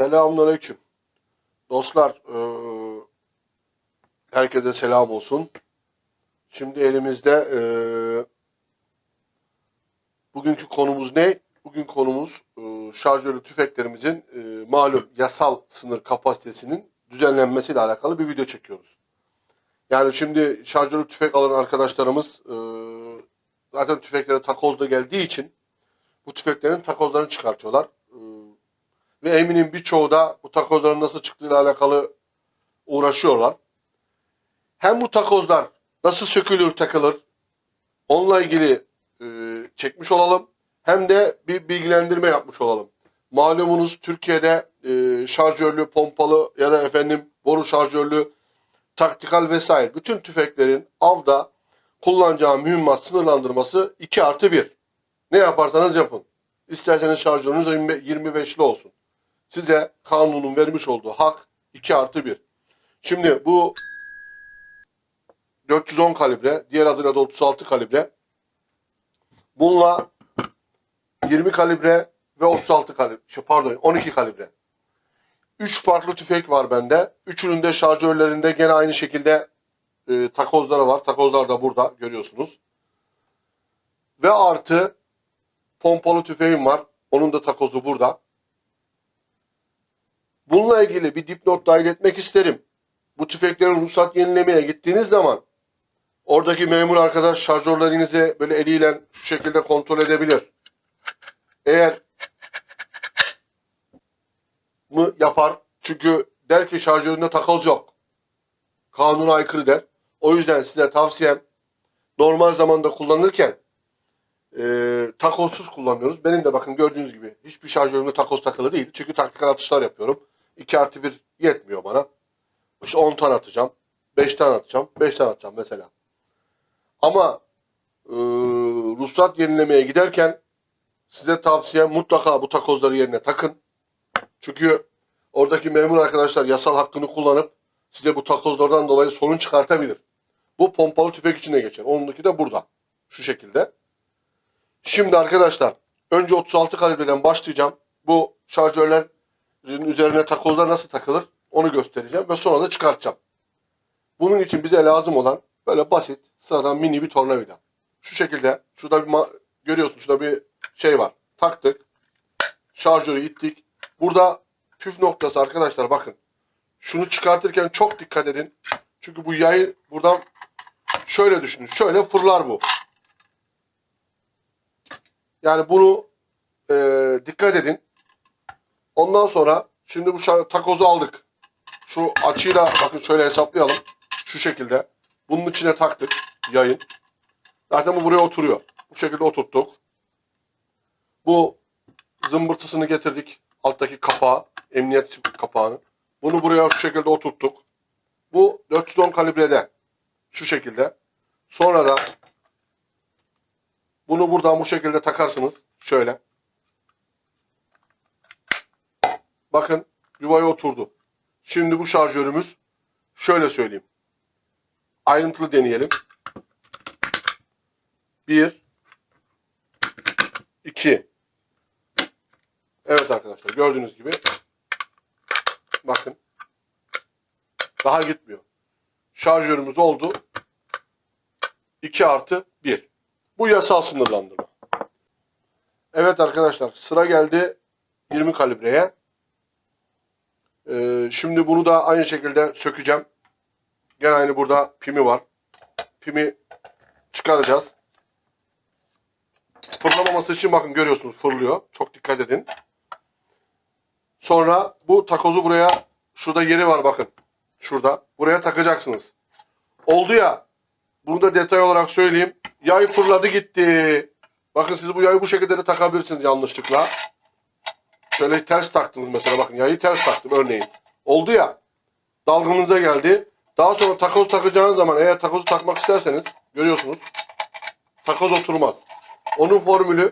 Selamünaleyküm. Dostlar, eee, herkese selam olsun. Şimdi elimizde eee, bugünkü konumuz ne? Bugün konumuz eee, şarjörlü tüfeklerimizin eee, malum yasal sınır kapasitesinin düzenlenmesiyle alakalı bir video çekiyoruz. Yani şimdi şarjörlü tüfek alan arkadaşlarımız eee, zaten tüfeklere takozla geldiği için bu tüfeklerin takozlarını çıkartıyorlar. Ve eminim birçoğu da bu takozların nasıl çıktığıyla alakalı uğraşıyorlar. Hem bu takozlar nasıl sökülür takılır onunla ilgili e, çekmiş olalım. Hem de bir bilgilendirme yapmış olalım. Malumunuz Türkiye'de e, şarjörlü, pompalı ya da efendim boru şarjörlü, taktikal vesaire bütün tüfeklerin avda kullanacağı mühimmat sınırlandırması 2 artı 1. Ne yaparsanız yapın. İsterseniz şarjörünüz 20 25'li olsun size kanunun vermiş olduğu hak 2 artı 1. Şimdi bu 410 kalibre, diğer adıyla da 36 kalibre. Bununla 20 kalibre ve 36 kalibre, şey pardon 12 kalibre. 3 farklı tüfek var bende. Üçünün de şarjörlerinde gene aynı şekilde e, takozları var. Takozlar da burada görüyorsunuz. Ve artı pompalı tüfeğim var. Onun da takozu burada. Bununla ilgili bir dipnot dahil etmek isterim. Bu tüfeklerin ruhsat yenilemeye gittiğiniz zaman oradaki memur arkadaş şarjörlerinizi böyle eliyle şu şekilde kontrol edebilir. Eğer mı yapar çünkü der ki şarjöründe takoz yok. Kanuna aykırı der. O yüzden size tavsiyem normal zamanda kullanırken e, takozsuz kullanıyoruz. Benim de bakın gördüğünüz gibi hiçbir şarjörümde takoz takılı değil. Çünkü taktikal atışlar yapıyorum. 2 artı 1 yetmiyor bana. İşte 10 tane atacağım. 5 tane atacağım. 5 tane atacağım mesela. Ama e, ruhsat yenilemeye giderken size tavsiyem mutlaka bu takozları yerine takın. Çünkü oradaki memur arkadaşlar yasal hakkını kullanıp size bu takozlardan dolayı sorun çıkartabilir. Bu pompalı tüfek içine geçer. Onunki de burada. Şu şekilde. Şimdi arkadaşlar önce 36 kalibreden başlayacağım. Bu şarjörler üzerine takozlar nasıl takılır onu göstereceğim ve sonra da çıkartacağım. Bunun için bize lazım olan böyle basit sıradan mini bir tornavida. Şu şekilde şurada bir görüyorsun şurada bir şey var. Taktık. Şarjörü ittik. Burada püf noktası arkadaşlar bakın. Şunu çıkartırken çok dikkat edin. Çünkü bu yayı buradan şöyle düşünün. Şöyle fırlar bu. Yani bunu e, dikkat edin. Ondan sonra şimdi bu takozu aldık. Şu açıyla bakın şöyle hesaplayalım. Şu şekilde. Bunun içine taktık yayın. Zaten bu buraya oturuyor. Bu şekilde oturttuk. Bu zımbırtısını getirdik. Alttaki kapağı. Emniyet kapağını. Bunu buraya şu şekilde oturttuk. Bu 410 kalibrede. Şu şekilde. Sonra da bunu buradan bu şekilde takarsınız. Şöyle. Bakın yuvaya oturdu. Şimdi bu şarjörümüz şöyle söyleyeyim. Ayrıntılı deneyelim. 1 2 Evet arkadaşlar gördüğünüz gibi bakın daha gitmiyor. Şarjörümüz oldu. 2 artı 1. Bu yasal sınırlandırma. Evet arkadaşlar sıra geldi 20 kalibreye. Ee, şimdi bunu da aynı şekilde sökeceğim. Gene aynı burada pimi var. Pimi çıkaracağız. Fırlamaması için bakın görüyorsunuz fırlıyor. Çok dikkat edin. Sonra bu takozu buraya şurada yeri var bakın. Şurada. Buraya takacaksınız. Oldu ya. Bunu da detay olarak söyleyeyim. Yay fırladı gitti. Bakın siz bu yayı bu şekilde de takabilirsiniz yanlışlıkla. Şöyle ters taktınız mesela bakın yayı ters taktım örneğin. Oldu ya dalgınıza geldi. Daha sonra takoz takacağınız zaman eğer takozu takmak isterseniz görüyorsunuz takoz oturmaz. Onun formülü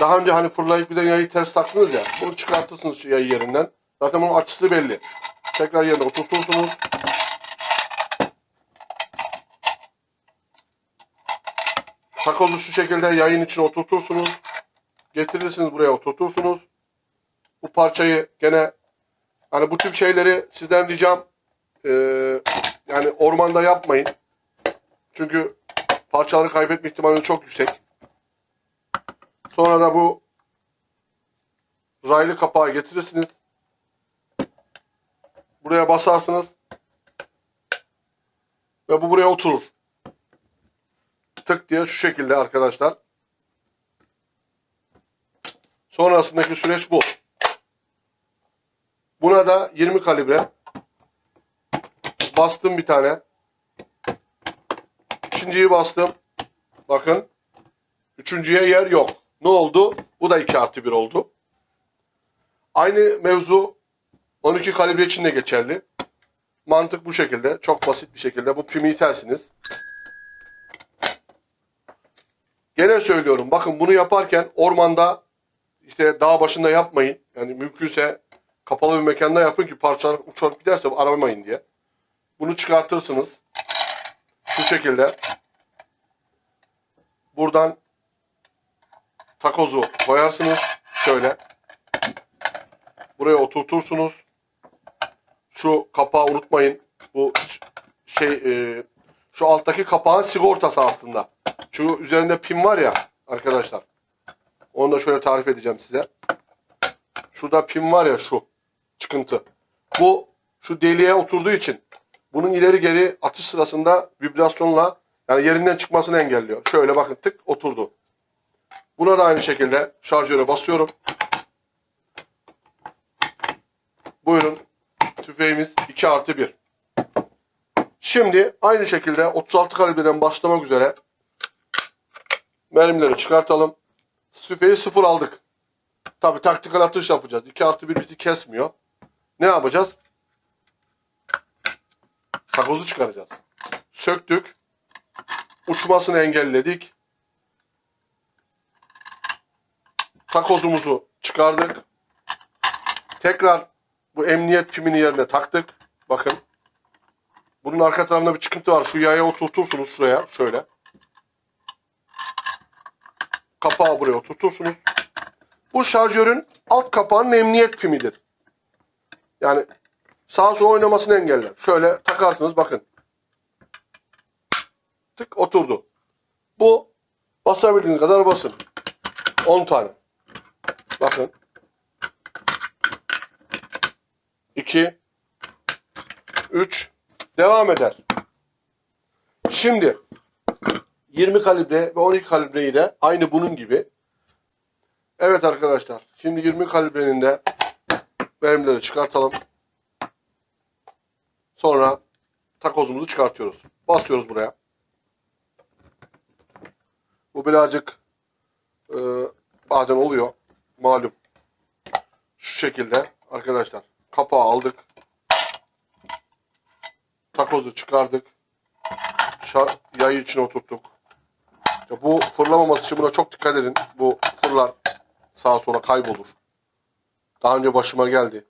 daha önce hani fırlayıp de yayı ters taktınız ya bunu çıkartırsınız yayı yerinden. Zaten bunun açısı belli. Tekrar yerine oturtursunuz. Takozu şu şekilde yayın içine oturtursunuz. Getirirsiniz buraya oturtursunuz. Bu parçayı gene Hani bu tip şeyleri sizden ricam e, yani ormanda yapmayın. Çünkü parçaları kaybetme ihtimali çok yüksek. Sonra da bu raylı kapağı getirirsiniz. Buraya basarsınız. Ve bu buraya oturur. Tık diye şu şekilde arkadaşlar. Sonrasındaki süreç bu. Buna da 20 kalibre bastım bir tane. İkinciyi bastım. Bakın. Üçüncüye yer yok. Ne oldu? Bu da 2 artı 1 oldu. Aynı mevzu 12 kalibre için de geçerli. Mantık bu şekilde. Çok basit bir şekilde. Bu pimi itersiniz. Gene söylüyorum. Bakın bunu yaparken ormanda işte dağ başında yapmayın. Yani mümkünse kapalı bir mekanda yapın ki parçalar uçarak giderse aramayın diye. Bunu çıkartırsınız. Şu şekilde. Buradan takozu koyarsınız. Şöyle. Buraya oturtursunuz. Şu kapağı unutmayın. Bu şey e, şu alttaki kapağın sigortası aslında. Şu üzerinde pin var ya arkadaşlar. Onu da şöyle tarif edeceğim size. Şurada pin var ya şu çıkıntı. Bu şu deliğe oturduğu için bunun ileri geri atış sırasında vibrasyonla yani yerinden çıkmasını engelliyor. Şöyle bakın tık oturdu. Buna da aynı şekilde şarjöre basıyorum. Buyurun. Tüfeğimiz 2 artı 1. Şimdi aynı şekilde 36 kalibreden başlamak üzere mermileri çıkartalım. Tüfeği sıfır aldık. Tabi taktikal atış yapacağız. 2 artı 1 bizi kesmiyor. Ne yapacağız? Takozu çıkaracağız. Söktük. Uçmasını engelledik. Takozumuzu çıkardık. Tekrar bu emniyet pimini yerine taktık. Bakın. Bunun arka tarafında bir çıkıntı var. Şu yaya oturtursunuz şuraya. Şöyle. Kapağı buraya oturtursunuz. Bu şarjörün alt kapağının emniyet pimidir. Yani sağa sola oynamasını engeller. Şöyle takarsınız bakın. Tık oturdu. Bu basabildiğiniz kadar basın. 10 tane. Bakın. 2 3 devam eder. Şimdi 20 kalibre ve 12 kalibreyi de aynı bunun gibi. Evet arkadaşlar. Şimdi 20 kalibrenin de mermileri çıkartalım. Sonra takozumuzu çıkartıyoruz. Basıyoruz buraya. Bu birazcık e, bazen oluyor. Malum. Şu şekilde arkadaşlar. Kapağı aldık. Takozu çıkardık. Şar yayı içine oturttuk. Ya bu fırlamaması için buna çok dikkat edin. Bu fırlar sağa sola kaybolur. Daha önce başıma geldi.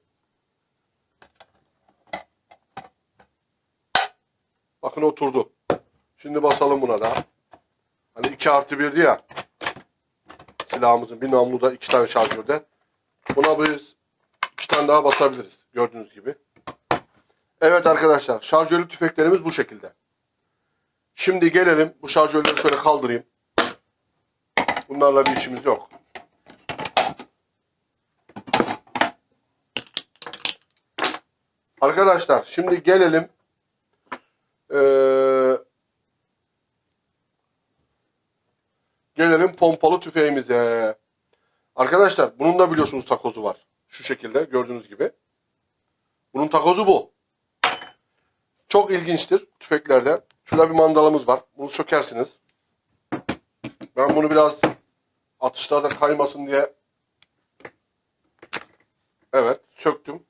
Bakın oturdu. Şimdi basalım buna da. Hani 2 artı 1'di ya. Silahımızın bir namluda iki tane şarjörde. Buna biz iki tane daha basabiliriz. Gördüğünüz gibi. Evet arkadaşlar. Şarjörlü tüfeklerimiz bu şekilde. Şimdi gelelim. Bu şarjörleri şöyle kaldırayım. Bunlarla bir işimiz yok. Arkadaşlar şimdi gelelim ee, gelelim pompalı tüfeğimize. Arkadaşlar bunun da biliyorsunuz takozu var. Şu şekilde gördüğünüz gibi. Bunun takozu bu. Çok ilginçtir tüfeklerde. Şurada bir mandalamız var. Bunu sökersiniz. Ben bunu biraz atışlarda kaymasın diye evet söktüm.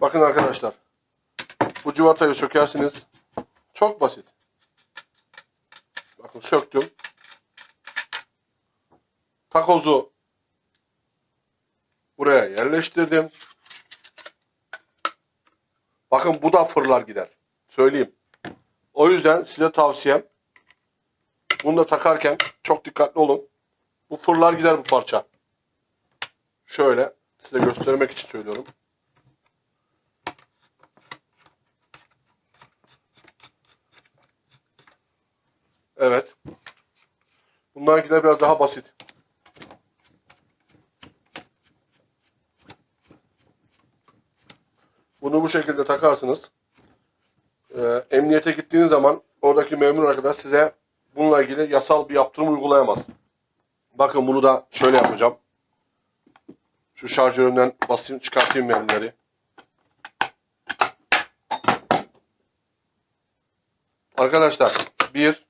Bakın arkadaşlar. Bu civatayı sökersiniz. Çok basit. Bakın söktüm. Takozu buraya yerleştirdim. Bakın bu da fırlar gider. Söyleyeyim. O yüzden size tavsiyem bunu da takarken çok dikkatli olun. Bu fırlar gider bu parça. Şöyle size göstermek için söylüyorum. Evet. Bunlarınkiler biraz daha basit. Bunu bu şekilde takarsınız. Ee, emniyete gittiğiniz zaman oradaki memur arkadaş size bununla ilgili yasal bir yaptırım uygulayamaz. Bakın bunu da şöyle yapacağım. Şu şarjöründen basayım çıkartayım memnunları. Arkadaşlar bir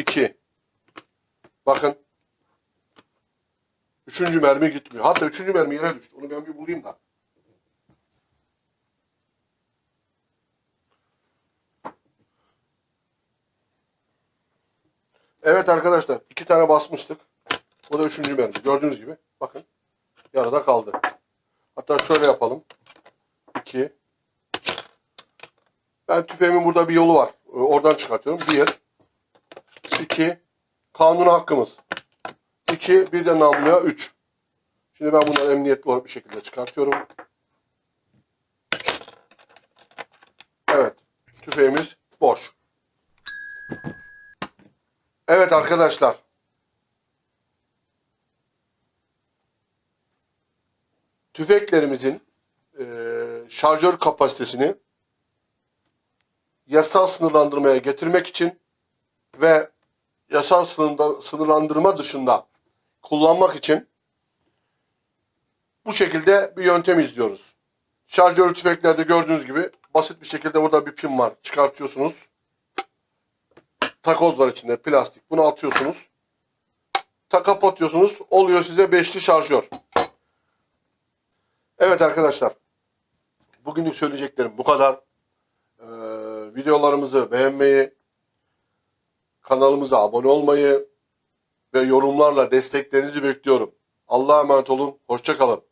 iki bakın üçüncü mermi gitmiyor. Hatta üçüncü mermi yere düştü. Onu ben bir bulayım da. Evet arkadaşlar iki tane basmıştık. Bu da üçüncü mermi. Gördüğünüz gibi bakın yarıda kaldı. Hatta şöyle yapalım. 2 Ben tüfeğimin burada bir yolu var. Ee, Oradan çıkartıyorum. 1 2 Kanun hakkımız. 2 bir de namluya 3 Şimdi ben bunları emniyetli olarak bir şekilde çıkartıyorum. Evet. Tüfeğimiz boş. Evet arkadaşlar. Tüfeklerimizin eee, şarjör kapasitesini yasal sınırlandırmaya getirmek için ve yasal sınırda- sınırlandırma dışında kullanmak için bu şekilde bir yöntem izliyoruz. Şarjör tüfeklerde gördüğünüz gibi basit bir şekilde burada bir pin var. Çıkartıyorsunuz. Takoz var içinde plastik. Bunu atıyorsunuz. Ta kapatıyorsunuz. Oluyor size beşli şarjör. Evet arkadaşlar. Bugünlük söyleyeceklerim bu kadar. Ee, videolarımızı beğenmeyi, kanalımıza abone olmayı ve yorumlarla desteklerinizi bekliyorum. Allah'a emanet olun. Hoşçakalın.